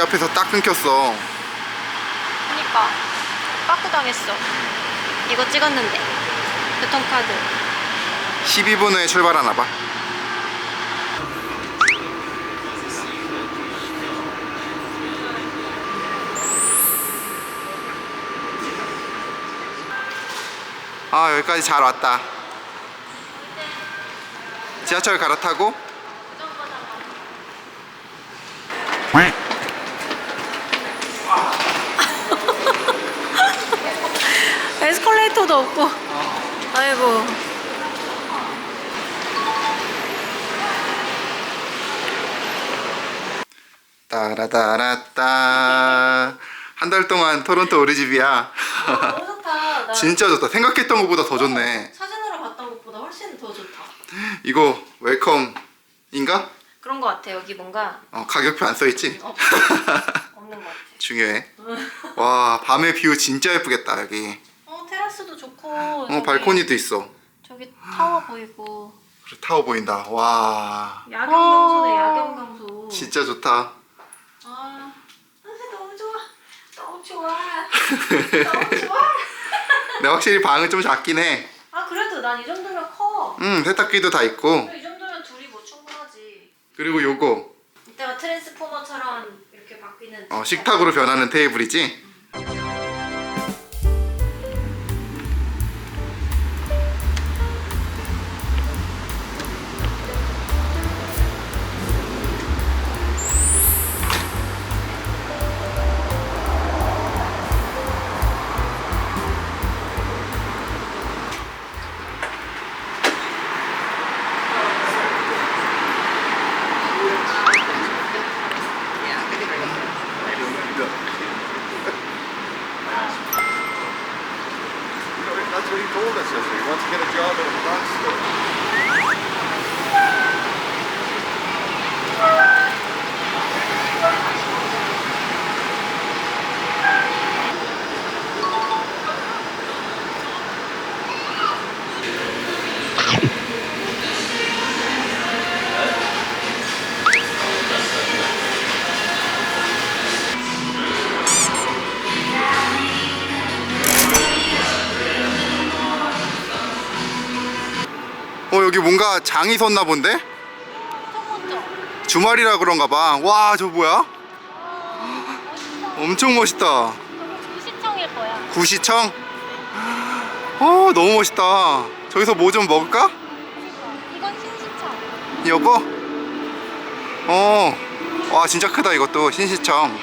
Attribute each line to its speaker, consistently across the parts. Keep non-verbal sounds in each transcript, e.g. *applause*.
Speaker 1: 우리 앞에서 딱 끊겼어.
Speaker 2: 그니까 빠꾸 당했어. 이거 찍었는데 교통카드.
Speaker 1: 12분 후에 출발하나 봐. 아 여기까지 잘 왔다. 지하철 갈아타고
Speaker 2: 에스컬레이터도 없고. 아이고.
Speaker 1: 따라따라따 한 달 동안 토론토 우리 집이야.
Speaker 2: 너무 좋다. 나
Speaker 1: 진짜 좋다. 생각했던 것보다 더 좋네.
Speaker 2: 사진으로 봤던 것보다 훨씬 더 좋다.
Speaker 1: 이거 웰컴인가?
Speaker 2: 그런 거 같아. 여기 뭔가
Speaker 1: 어, 가격표 안 써있지?
Speaker 2: 없, 없는 거 같아. *laughs*
Speaker 1: 중요해. 와 밤에 뷰 진짜 예쁘겠다 여기.
Speaker 2: 어 테라스도 좋고.
Speaker 1: 어
Speaker 2: 저기-
Speaker 1: 발코니도 있어.
Speaker 2: 저기 타워 보이고.
Speaker 1: 그래, 타워 보인다. 와
Speaker 2: 야경 강소네 야경 강소.
Speaker 1: 진짜 좋다.
Speaker 2: 아, 아, 너무 좋아. 너무 좋아. 너무 좋아. *laughs*
Speaker 1: 근데 확실히 방은 좀 작긴 해.
Speaker 2: 아 그래도 난 이 정도면 커.
Speaker 1: 음 세탁기도 다 있고
Speaker 2: 이 정도면 둘이 뭐 충분하지.
Speaker 1: 그리고 요거
Speaker 2: 이따가 트랜스포머처럼 이렇게 바뀌는.
Speaker 1: 어, 식탁으로 변하는 테이블이지. 여기 뭔가 장이 섰나 본데? 주말이라 그런가 봐. 와 저 뭐야? 엄청 멋있다.
Speaker 2: 구시청일 거야.
Speaker 1: 구시청? 어 너무 멋있다. 저기서 뭐 좀 먹을까?
Speaker 2: 이건 신시청.
Speaker 1: 여보? 어. 와 진짜 크다 이것도 신시청.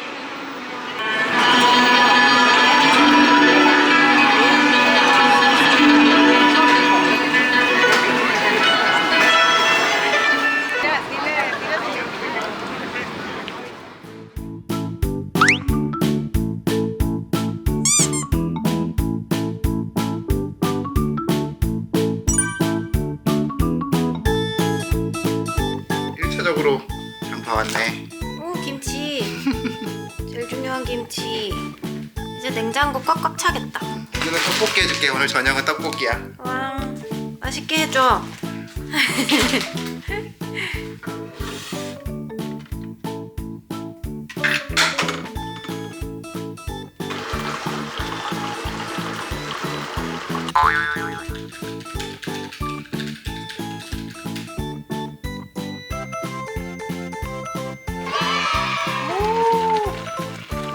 Speaker 1: 장 봐왔네.
Speaker 2: 오 김치. *laughs* 제일 중요한 김치. 이제 냉장고 꽉꽉 차겠다.
Speaker 1: 오늘은 떡볶이 해줄게. 오늘 저녁은 떡볶이야.
Speaker 2: 와 맛있게 해줘. *laughs*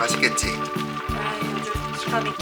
Speaker 1: 맛있겠지?
Speaker 2: 아 이거 기가 막히네.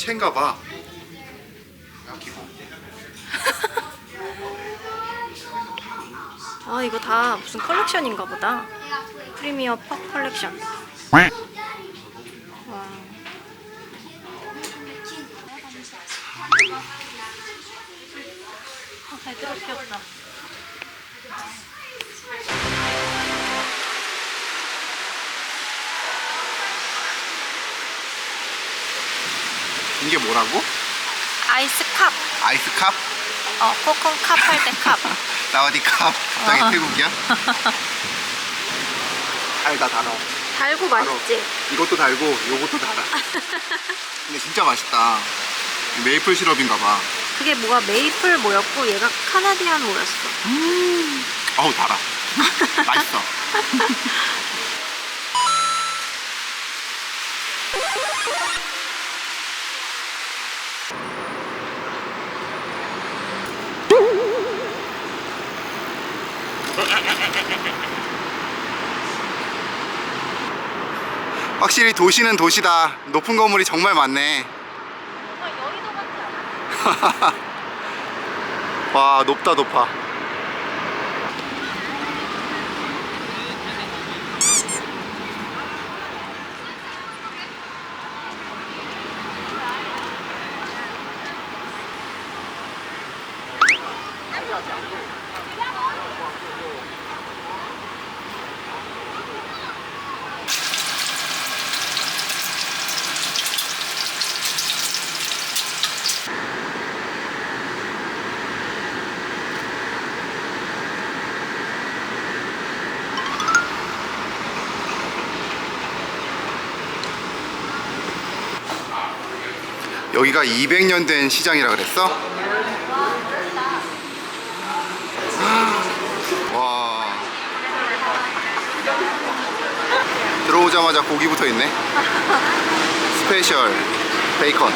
Speaker 1: 체인가 봐.
Speaker 2: 아 이거 다 무슨 컬렉션인가 보다. 프리미어 퍽 컬렉션. 와. 아, 잘 들었겠다.
Speaker 1: 이게 뭐라고?
Speaker 2: 아이스 컵.
Speaker 1: 아이스 컵?
Speaker 2: 어, 코콘 컵 할 때 컵. *laughs*
Speaker 1: 나 어디 컵? 갑자기
Speaker 2: 어.
Speaker 1: 태국이야? *laughs* 달다 달아.
Speaker 2: 달고 맛있지?
Speaker 1: 이것도 달고 요것도 달아. *laughs* 근데 진짜 맛있다. 메이플 시럽인가 봐.
Speaker 2: 그게 뭐가 메이플 모였고 얘가 카나디안 모였어.
Speaker 1: 어우 달아. 맛있어. *laughs* 확실히 도시는 도시다. 높은 건물이 정말 많네.
Speaker 2: 정말 여의도 같지 않아? *laughs*
Speaker 1: 와 높다 높아. 여기가 200년 된 시장이라 그랬어? 와. 들어오자마자 고기 붙어 있네. 스페셜 베이컨.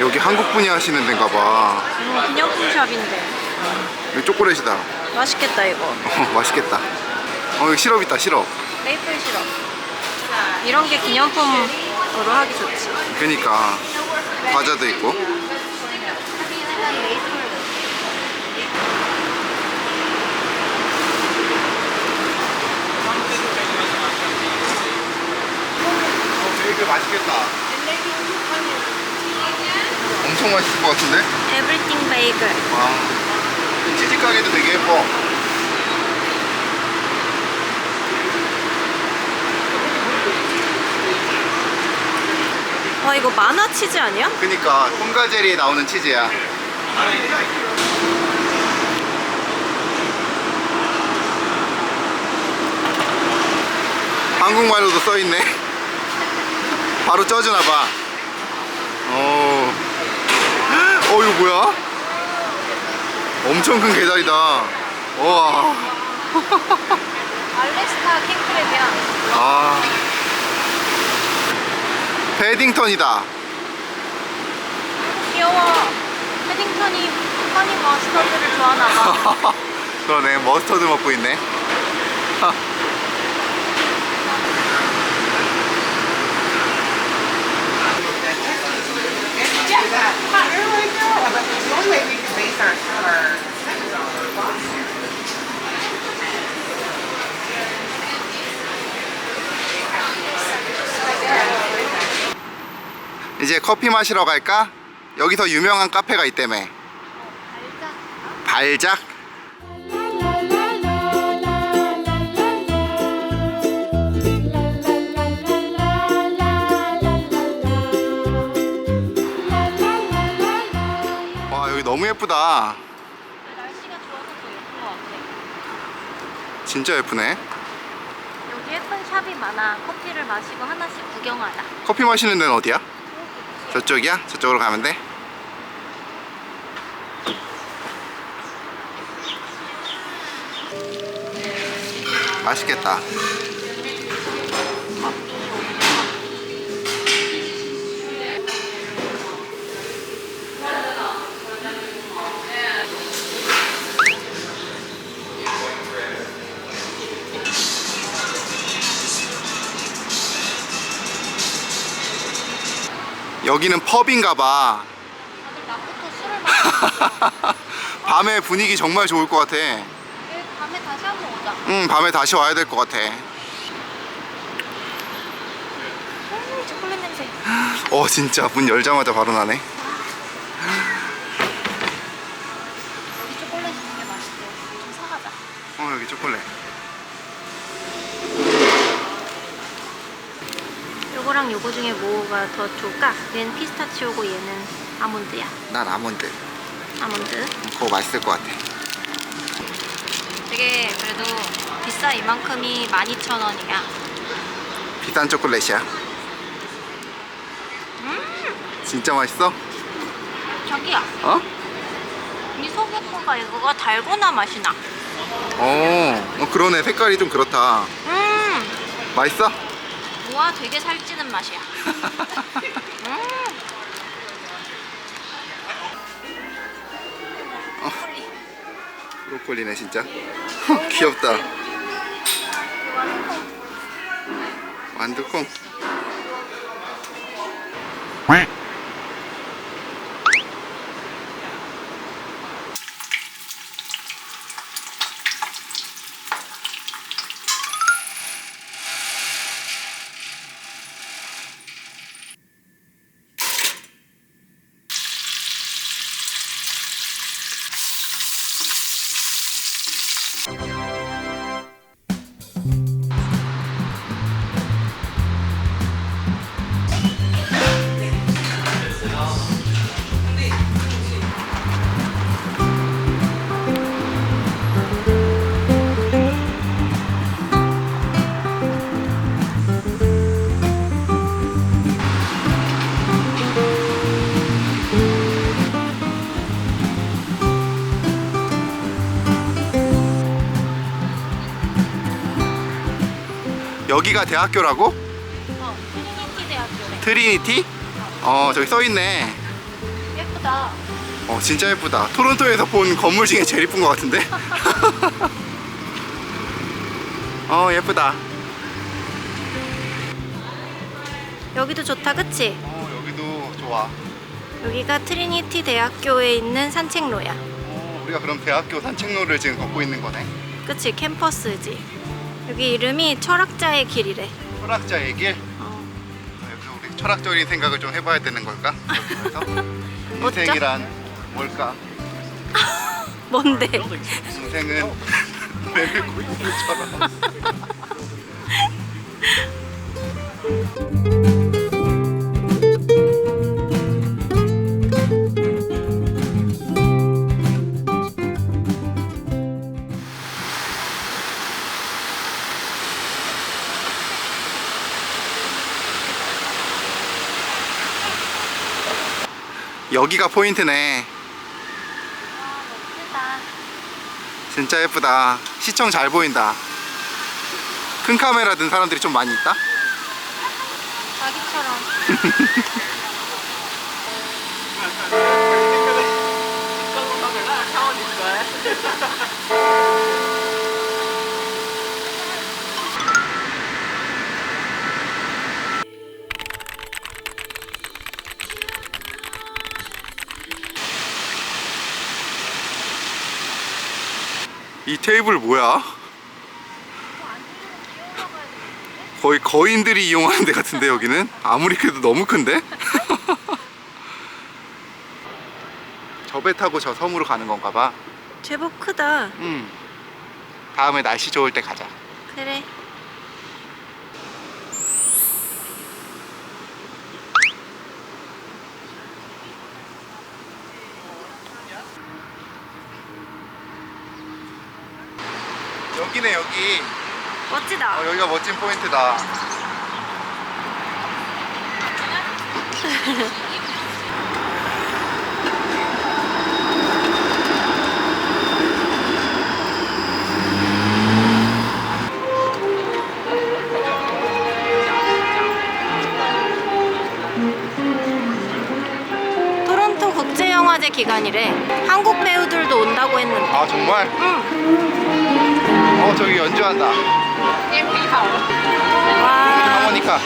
Speaker 1: 여기 한국 분이 하시는 데인가 봐.
Speaker 2: 음, 기념품 샵인데.
Speaker 1: 여기 초콜릿이다.
Speaker 2: 맛있겠다 이거.
Speaker 1: 어, *laughs* 맛있겠다. 어, 여기 시럽 있다, 시럽.
Speaker 2: 메이플 시럽. 이런 게 기념품으로 하기 좋지.
Speaker 1: 그니까 과자도 있고. 베이글 맛있겠다. 엄청 맛있을 것 같은데?
Speaker 2: 에브리띵 베이글.
Speaker 1: 와. 치즈 가게도 되게 예뻐.
Speaker 2: 와 이거 마나 치즈 아니야?
Speaker 1: 그니까 톰가제리에 나오는 치즈야. 한국말로도 써 있네. *laughs* 바로 쪄주나 봐. 어. 어 이거 뭐야? 엄청 큰 게살이다. 와.
Speaker 2: 알래스카 킹크랩이야.
Speaker 1: 아. 패딩턴이다.
Speaker 2: 귀여워. 패딩턴이 허니 머스터드를 좋아하나 봐. *laughs*
Speaker 1: 그러네 머스터드 먹고 있네 *laughs* 커피 마시러 갈까? 여기서 유명한 카페가 있다며 발작? 와 여기 너무 예쁘다
Speaker 2: 날씨가 좋아서 더 예쁜 것 같아.
Speaker 1: 진짜 예쁘네
Speaker 2: 여기 예쁜 샵이 많아. 커피를 마시고 하나씩 구경하다.
Speaker 1: 커피 마시는 데는 어디야? 저쪽이야? 저쪽으로 가면 돼? 맛있겠다. 여기는 펍인가 봐.
Speaker 2: 다들 낮부터 술을 *laughs* 마시고
Speaker 1: 밤에 분위기 정말 좋을 것 같아.
Speaker 2: 내일 밤에 다시 한번 오자.
Speaker 1: 응, 밤에 다시 와야 될 것 같아.
Speaker 2: 음, 초콜릿 냄새.
Speaker 1: 어, 진짜 문 열자마자 바로 나네.
Speaker 2: 여기 초콜릿이 되게 맛있대. 좀 사가자.
Speaker 1: 어, 여기 초콜릿.
Speaker 2: 요거랑 요거 중에 뭐가 더 좋을까? 얘는 피스타치오고 얘는 아몬드야.
Speaker 1: 난 아몬드.
Speaker 2: 아몬드.
Speaker 1: 그거 맛있을 것 같아.
Speaker 2: 되게 그래도 비싸 이만큼이 12,000원이야.
Speaker 1: 비싼 초콜릿이야. 진짜 맛있어?
Speaker 2: 자기야,
Speaker 1: 어?
Speaker 2: 이 소개포가 이거가 달고나 맛이 나.
Speaker 1: 어, 어 그러네. 색깔이 좀 그렇다.
Speaker 2: 음,
Speaker 1: 맛있어?
Speaker 2: 우와, 되게 살찌는 맛이야. 음,
Speaker 1: 브로콜리네 진짜. 귀엽다. 완두콩. 여기가 대학교라고?
Speaker 2: 어, 트리니티 대학교래.
Speaker 1: 트리니티? 어 저기 써있네.
Speaker 2: 예쁘다.
Speaker 1: 어 진짜 예쁘다. 토론토에서 본 건물 중에 제일 예쁜 것 같은데? *laughs* 어 예쁘다.
Speaker 2: 여기도 좋다, 그치?
Speaker 1: 어 여기도 좋아.
Speaker 2: 여기가 트리니티 대학교에 있는 산책로야.
Speaker 1: 어, 우리가 그럼 대학교 산책로를 지금 걷고 있는 거네.
Speaker 2: 그치, 캠퍼스지. 여기 이름이 철학자의 길이래.
Speaker 1: 철학자의 길.
Speaker 2: 어.
Speaker 1: 아, 여기서 우리 철학적인 생각을 좀 해봐야 되는 걸까? 여기서? *laughs* 인생이란 뭘까? *laughs*
Speaker 2: 뭔데?
Speaker 1: 인생은 내밀고 있는 것처럼. 여기가 포인트네.
Speaker 2: 예쁘다.
Speaker 1: 진짜 예쁘다. 시청 잘 보인다. 큰 카메라 든 사람들이 좀 많이 있다.
Speaker 2: 자기처럼. *laughs* *laughs*
Speaker 1: 이 테이블 뭐야? 거의 거인들이 이용하는 데 같은데 여기는 아무리 그래도 너무 큰데? *laughs* 저 배 타고 저 섬으로 가는 건가 봐.
Speaker 2: 제법 크다.
Speaker 1: 음. 다음에 날씨 좋을 때 가자.
Speaker 2: 그래.
Speaker 1: 여기네 여기.
Speaker 2: 멋지다.
Speaker 1: 어, 여기가 멋진 포인트다.
Speaker 2: 토론토 국제영화제 기간이래. 한국 배우들도 온다고 했는데.
Speaker 1: 아 정말?
Speaker 2: 응.
Speaker 1: 어 저기 연주한다.
Speaker 2: 와.
Speaker 1: 하모니카.